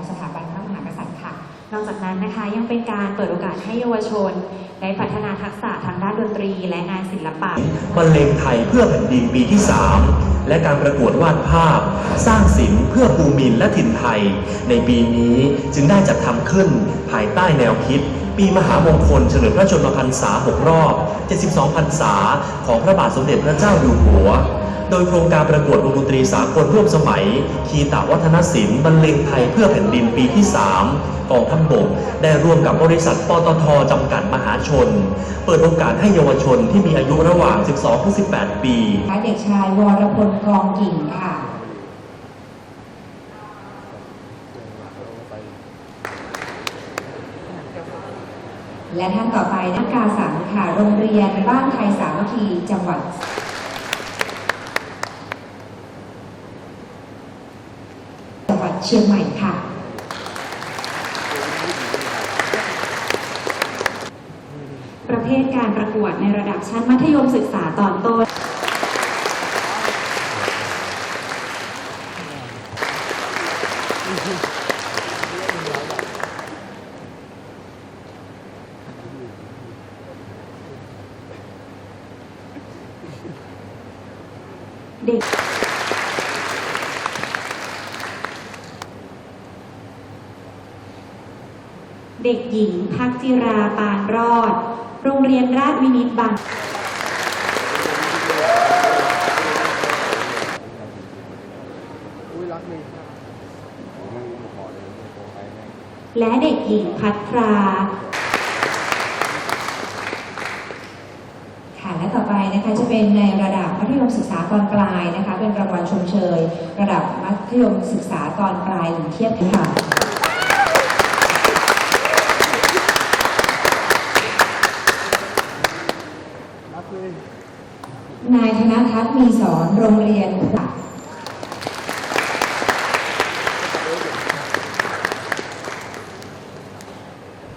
ของสถาบันพระมหากษัตริย์ค่ะ นอกจากนั้นนะคะยังเป็นการเปิดโอกาสให้เยาวชน ได้พัฒนาทักษะทางด้านดนตรีและงานศิลปะ บรรเลงไทยเพื่อแผ่นดินปีที่ 3 และการประกวดวาดภาพ สร้างศิลป์เพื่อภูมินและถิ่นไทย ในปีนี้จึงได้จัดทำขึ้นภายใต้แนวคิด ปีมหามงคลเฉลิมพระชนมพรรษา 6 รอบ 72 พรรษา ของพระบาทสมเด็จพระเจ้าอยู่หัว โดยโครงการประกวดวงดนตรีสากลร่วมสมัย คีตาวัฒนศิลป์บรรเลงไทยเพื่อแผ่นดินปีที่ 3กองทัพบกได้ร่วมกับบริษัทปตทจำกัดมหาชน เปิดโอกาสให้เยาวชนที่มีอายุระหว่าง 12-18 ปีเด็กชายวรพลกองกิ่งค่ะและท่านต่อไปนักการสังค่ะโรงเรียนบ้านไทยสามัคคีจังหวัด จังหวัด เชียงใหม่ค่ะ ประเภทการประกวดในระดับชั้นมัธยมศึกษาตอนต้น เด็ก เด็กหญิง พักจิราปานรอด โรงเรียนราชวินิตบางและเด็กหญิงพัทราค่ะและต่อไปนะคะจะเป็นในระดับมัธยมศึกษาตอนปลายนะคะ เป็นรางวัลชมเชย ระดับมัธยมศึกษาตอนปลายหรือเทียบค่ะ นายธนทัศน์มีสอนโรงเรียนค่ะ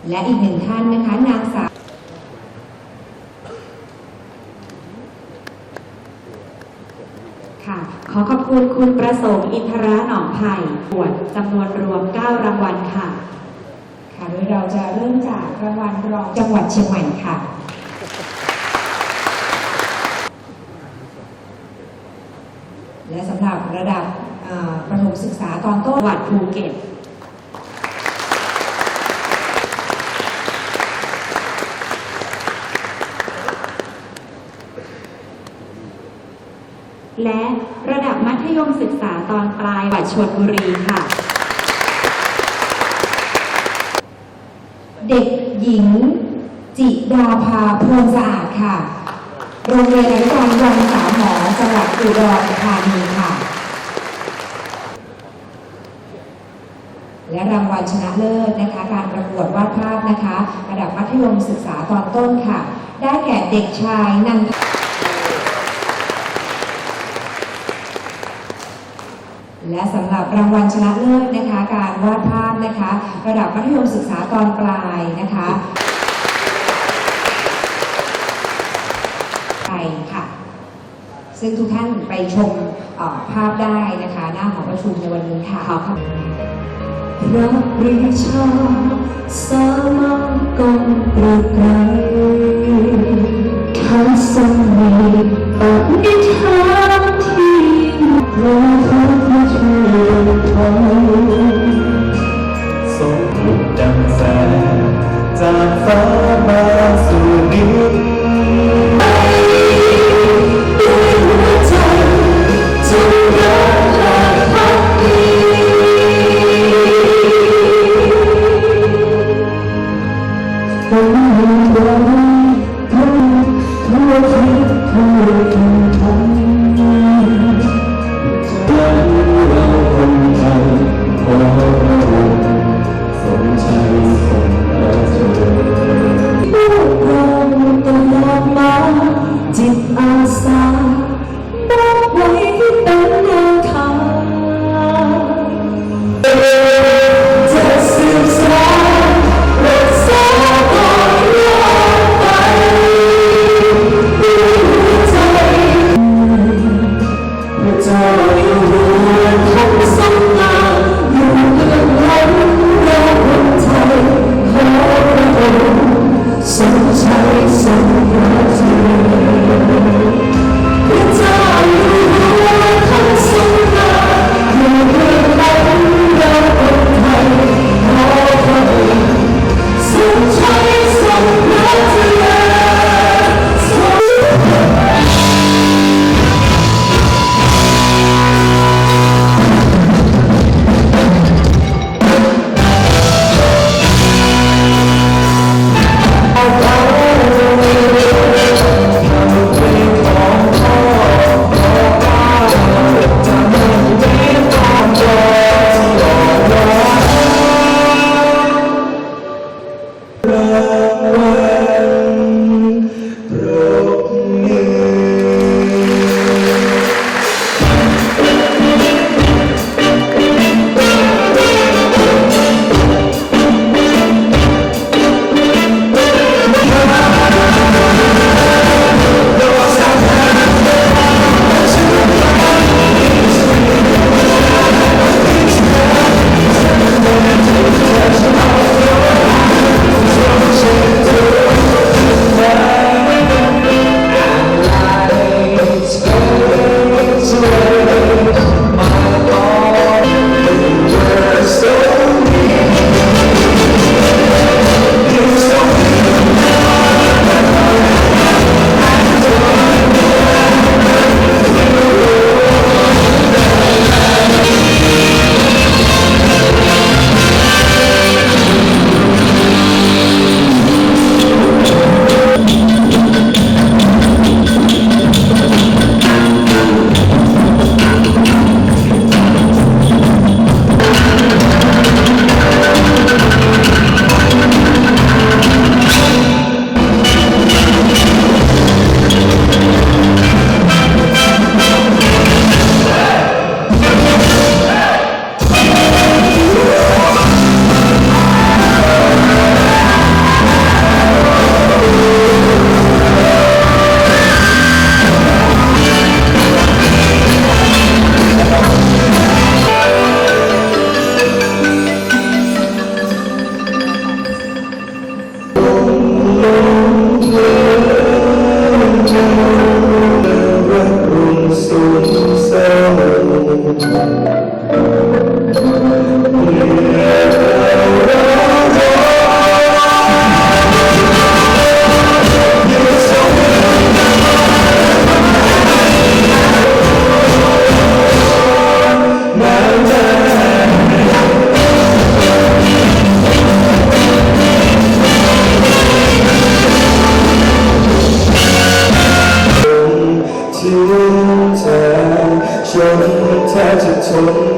และอีกหนึ่งท่านนะคะนางสาวค่ะ ขอขอบคุณคุณประสงค์อินทราหนองไผ่ปวดจำนวนรวม 9 รางวัลค่ะ ค่ะโดยเราจะเริ่มจากรางวัลรองจังหวัดเชียงใหม่ค่ะและสำหรับระดับเอ่อประถมศึ กษาตอนต้นจังหวัดภูเก็ตและระดับมัธยมศึกษาตอนปลายหวัดชลบุรีค่ะ เด็กหญิง จิดาภาพวงสะอาดค่ะ โรงเรียนอนุบาลวังสามหมอจังหวัดอุดรธานีค่ะ และ รางวัลชนะเลิศนะคะ การประกวดวาดภาพนะคะ ระดับมัธยมศึกษาตอนต้นค่ะ ได้แก่เด็กชายนันทและสำหรับรางวัลชนะเลิศนะคะ การวาดภาพนะคะ ระดับมัธยมศึกษาตอนปลายนะคะไปค่ะ ซึ่งทุกท่านไปชมภาพได้นะคะ หน้าหอประชุมในวันนี้ค่ะขอบคุณ พระปรีชาสามังกรตระไกรทั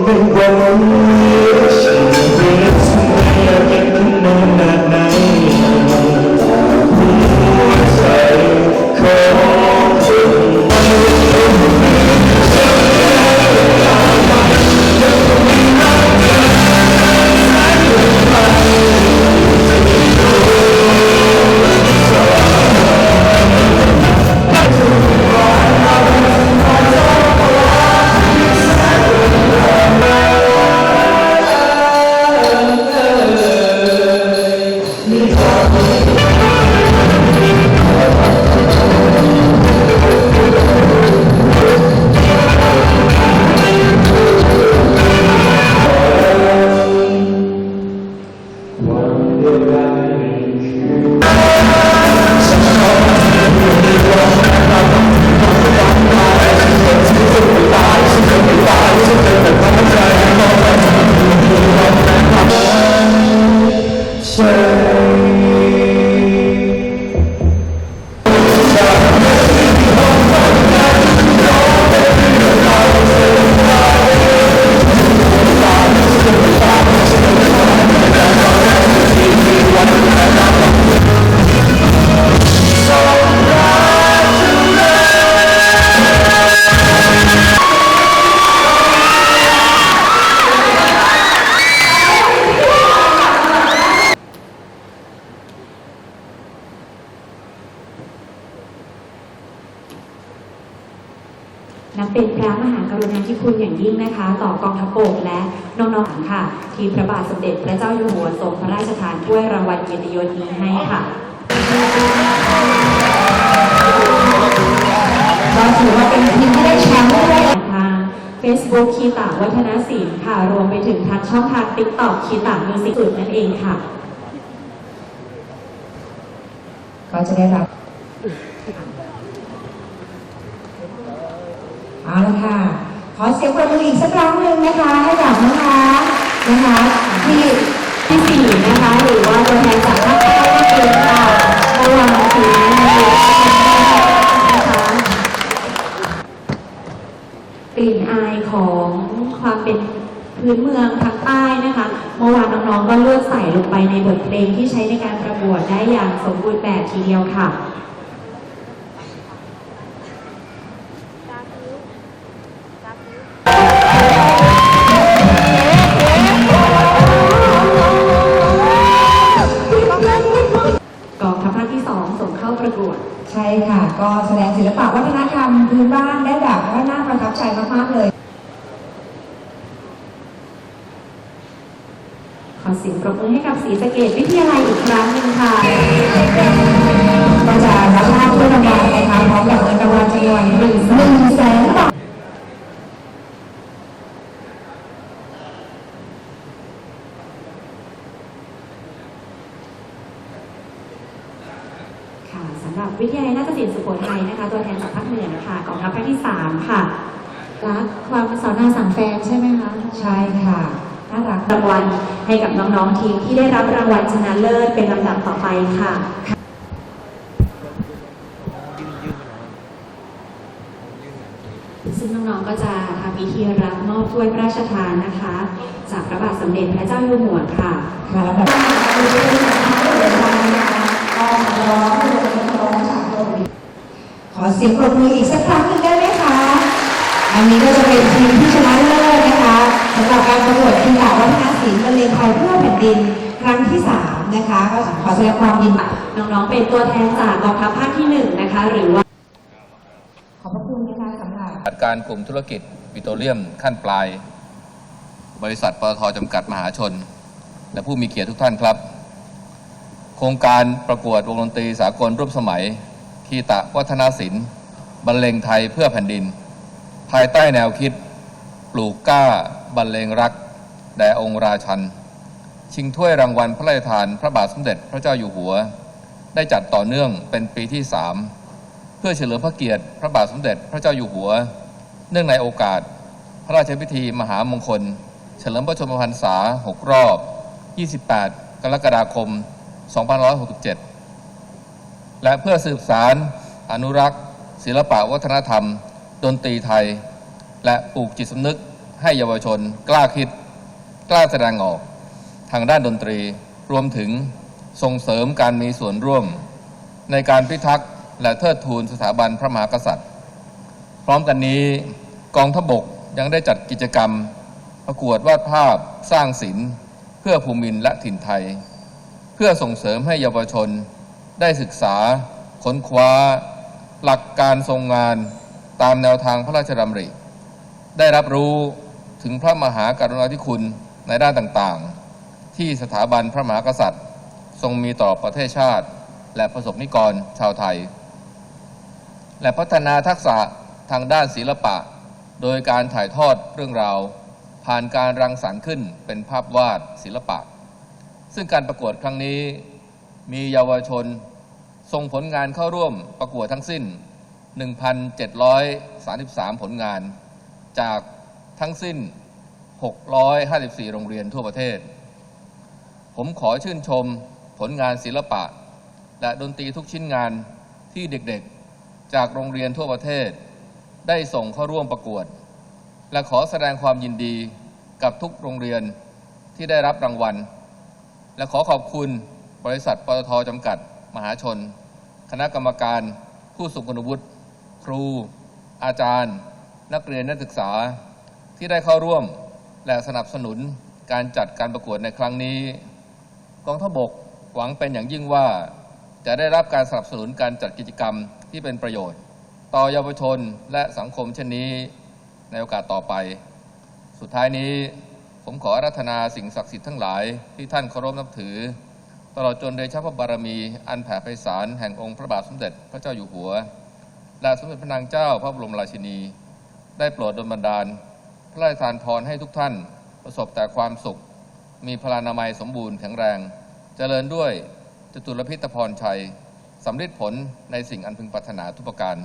น ต่อกองทัพบกและน้องๆค่ะ ที่พระบาทสมเด็จพระเจ้าอยู่หัวทรงพระราชทานถ้วยรางวัลเกียรติยศนี้ให้ค่ะเราถือว่าเป็นทีมที่ได้แชมป์ด้วยทาง Facebook คีต่าวัฒนศิลป์ค่ะ รวมไปถึงทางช่องทาง TikTok คีต่ามิวสิกสุดนั่นเองค่ะ ก็จะได้รับเอาละค่ะ ขอเสียงปรบมืออีกสักครั้งหนึ่งนะคะ ให้กับน้องๆนะคะที่ที่สี่นะคะ หรือว่าตัวแทนจากภาคใต้นั่นเองค่ะระหว่างสีนะคะกลิ่นอายของความเป็นพื้นเมืองทางใต้นะคะ เมื่อวานน้องๆก็เลือกใส่ลงไปในบทเพลงที่ใช้ในการประกวดได้อย่างสมบูรณ์แบบทีเดียวค่ะ ค่ะ ก็แสดงศิลปะวัฒนธรรมพื้นบ้านได้แบบว่าน่าประทับใจมากๆเลยขอเสียงปรบมือให้กับศรีสะเกดวิทยาลัยอีกครั้งหนึ่งค่ะก็จะรับภาพเพื่อรางวัลนะคะพร้อมกับเงินรางวัลจำนวนหนึ่งแสนบาท ค่ะสำหรับ วิทยาลัยนาฏศิลป์สุโขทัยนะคะ ตัวแทนจากภาคเหนือค่ะกองทัพภาคที่สามค่ะ รักความสาวนาสังแฟนใช่ไหมคะ ใช่ค่ะ น่ารักรางวัลให้กับน้องๆทีมที่ได้รับรางวัลชนะเลิศเป็นลำดับต่อไปค่ะซึ่งน้องๆก็จะทำพิธีรับมอบถ้วยพระราชทานนะคะ จากพระบาทสมเด็จพระเจ้าอยู่หัวค่ะค่ะลำดับ ขอเสียงปรบมืออีกสักครั้งหนึ่งได้ไหมคะ อันนี้ก็จะเป็นทีมที่ชนะเลิศนะคะสำหรับการประกวดทีมดาวัฒนศิลป์บรรเลงไทยเพื่อแผ่นดินครั้งที่สามนะคะ ก็ขอแสดงความยินดีน้องๆ เป็นตัวแทนจากกองทัพภาคที่หนึ่งนะคะ หรือว่า ขอบพระคุณนะคะสำหรับจัดการกลุ่มธุรกิจปิโตรเลียมขั้นปลาย บริษัทปตทจำกัดมหาชน และผู้มีเกียรติทุกท่านครับ โครงการประกวดวงดนตรีสากลร่วมสมัย คีตะวัฒนศิลป์บรรเลงไทยเพื่อแผ่นดิน ภายใต้แนวคิด ปลูกกล้าบรรเลงรัก แด่องค์ราชัน ชิงถ้วยรางวัลพระราชทานพระบาทสมเด็จพระเจ้าอยู่หัว ได้จัดต่อเนื่องเป็นปีที่สามเพื่อเฉลิมพระเกียรติพระบาทสมเด็จพระเจ้าอยู่หัว เนื่องในโอกาส พระราชพิธีมหามงคล เฉลิมพระชนมพรรษา 6 รอบ 28 กรกฎาคม 2567 และเพื่อสืบสารอนุรักษ์ ศิลปะวัฒนธรรม ดนตรีไทย และปลูกจิตสำนึกให้เยาวชน กล้าคิด กล้าแสดงออก ทางด้านดนตรี รวมถึงส่งเสริมการมีส่วนร่วม ในการพิทักษ์และเทิดทูนสถาบันพระมหากษัตริย์ พร้อมกันนี้กองทบกยังได้จัดกิจกรรม ประกวดวาดภาพสร้างศิลป์ เพื่อภูมินและถิ่นไทย เพื่อส่งเสริมให้เยาวชน ได้ศึกษา ค้นคว้า หลักการทรงงานตามแนวทางพระราชดำริ ได้รับรู้ถึงพระมหากรุณาธิคุณในด้านต่างๆ ที่สถาบันพระมหากษัตริย์ ทรงมีต่อประเทศชาติ และประสบนิกรชาวไทย และพัฒนาทักษะทางด้านศิลปะ โดยการถ่ายทอดเรื่องราว ผ่านการรังสรรค์ขึ้นเป็นภาพวาดศิลปะ ซึ่งการประกวดครั้งนี้ มีเยาวชน ส่งผลงานเข้าร่วมประกวดทั้งสิ้น 1,733 ผลงาน จากทั้งสิ้น 654 โรงเรียนทั่วประเทศ ผมขอชื่นชมผลงานศิลปะ และดนตรีทุกชิ้นงานที่เด็กๆ จากโรงเรียนทั่วประเทศ ได้ส่งเข้าร่วมประกวด และขอแสดงความยินดีกับทุกโรงเรียนที่ได้รับรางวัล และขอขอบคุณ บริษัทปตทจำกัด มหาชน คณะกรรมการ ผู้ทรงคุณวุฒิครู อาจารย์ นักเรียนนักศึกษาที่ได้เข้าร่วมและสนับสนุนการจัดการประกวดในครั้งนี้ กองทัพบกหวังเป็นอย่างยิ่งว่า จะได้รับการสนับสนุนการจัดกิจกรรมที่เป็นประโยชน์ ต่อเยาวชนและสังคมเช่นนี้ ในโอกาสต่อไป สุดท้ายนี้ผมขออารัธนาสิ่งศักดิ์สิทธิ์ทั้งหลายที่ท่านเคารพนับถือ ตลอดจนเดชะพระบารมี อันแผ่ไพศาลแห่งองค์พระบาทสมเด็จพระเจ้าอยู่หัว และสมเด็จพระนางเจ้าพระบรมราชินี ได้โปรดดลบันดาล พระราชทานพรให้ทุกท่านประสบแต่ความสุข มีพลานามัยสมบูรณ์แข็งแรง เจริญด้วยจตุรพิธพรชัยสำเร็จผลในสิ่งอันพึงปรารถนาทุกประการ